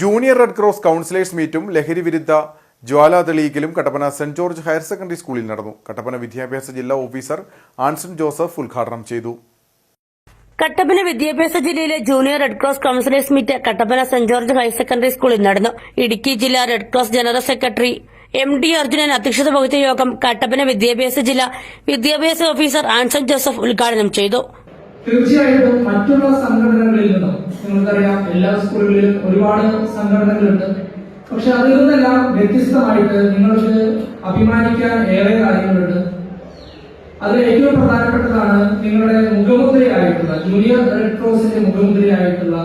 Junior red cross councillors മീറ്റും ലഹരി വിരുദ്ധ ജ്വാല തെളിയിക്കലും Kattappana saint George higher secondary സ്കൂളിൽ നടന്നു. കട്ടപ്പന വിദ്യാഭ്യാസ ജില്ലാ ഓഫീസർ ആൻസൺ ജോസഫ് ഉദ്ഘാടനം ചെയ്തു. കട്ടപ്പന വിദ്യാഭ്യാസ ജില്ലയിലെ junior Red Cross counsellors meet Kattappana saint George higher secondary സ്കൂളിൽ നടന്നു. ഇടുക്കി ജില്ലാ Red Cross general secretary M D Arjunan അധ്യക്ഷത വഹിച്ച യോഗം കട്ടപ്പന വിദ്യാഭ്യാസ ജില്ലാ വിദ്യാഭ്യാസ ഓഫീസർ ആൻസൺ ജോസഫ് ഉദ്ഘാടനം ചെയ്തു. തീർച്ചയായിട്ടും മറ്റുള്ള സംഘടനകളിൽ നിന്നും നിങ്ങൾക്കറിയാം എല്ലാ സ്കൂളുകളിലും ഒരുപാട് സംഘടനകളുണ്ട്. പക്ഷെ അതിൽ നിന്നെല്ലാം വ്യത്യസ്തമായിട്ട് നിങ്ങൾക്ക് അഭിമാനിക്കാൻ ഏറെ കാര്യങ്ങളുണ്ട്. അതിൽ ഏറ്റവും പ്രധാനപ്പെട്ടതാണ് നിങ്ങളുടെ മുഖമുദ്രയായിട്ടുള്ള ജൂനിയർ റെഡ് ക്രോസിന്റെ മുഖമുദ്രയായിട്ടുള്ള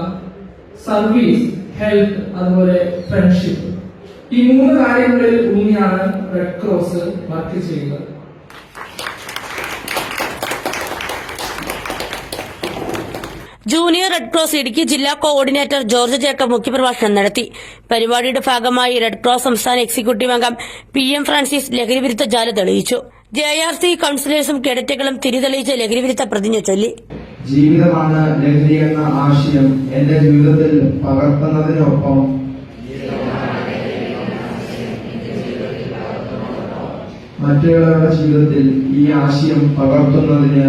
സർവീസ് ഹെൽത്ത് അതുപോലെ ഫ്രണ്ട്ഷിപ്പ് ഈ മൂന്ന് കാര്യങ്ങളിൽ ഊന്നിയാണ് റെഡ് ക്രോസ് വർക്ക് ചെയ്യുന്നത്. ജൂനിയർ റെഡ് ക്രോസ് ഇടുക്കി ജില്ലാ കോർഡിനേറ്റർ ജോർജ് ജേക്കബ് മുഖ്യപ്രഭാഷണം നടത്തി. പരിപാടിയുടെ ഭാഗമായി റെഡ് ക്രോസ് സംസ്ഥാന എക്സിക്യൂട്ടീവ് അംഗം പി എം ഫ്രാൻസിസ് ലഹരിവിരുദ്ധ ജാല തെളിയിച്ചു. ജെ ആർ സി കൌൺസിലേഴ്സും കേഡറ്റുകളും തിരിതെളിയിച്ച് ലഹരിവിരുദ്ധ പ്രതിജ്ഞ ചൊല്ലി. ജീവിതമാണ് ലഹരി എന്ന ആശയം എന്റെ ജീവിതത്തിൽ പകർത്തുന്നതിനൊപ്പം മറ്റുള്ളവരുടെ ജീവിതത്തിൽ ഈ ആശയം പകർത്തുന്നതിന്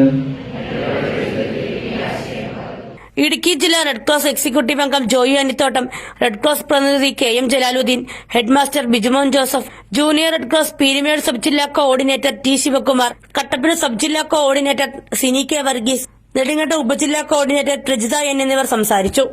ഇടുക്കി ജില്ലാ റെഡ് ക്രോസ് എക്സിക്യൂട്ടീവ് അംഗം ജോയി അനിത്തോട്ടം റെഡ് ക്രോസ് പ്രതിനിധി K M Jalaluddin headmaster Bijumon Joseph junior Red Cross Peermade sub ജില്ലാ coordinator T Sivakumar Kattappana sub ജില്ലാ കോർഡിനേറ്റർ സിനി കെ വർഗീസ് നെടുങ്ങട്ട ഉപജില്ലാ കോർഡിനേറ്റർ പ്രജിത എൻ എന്നിവർ സംസാരിച്ചു.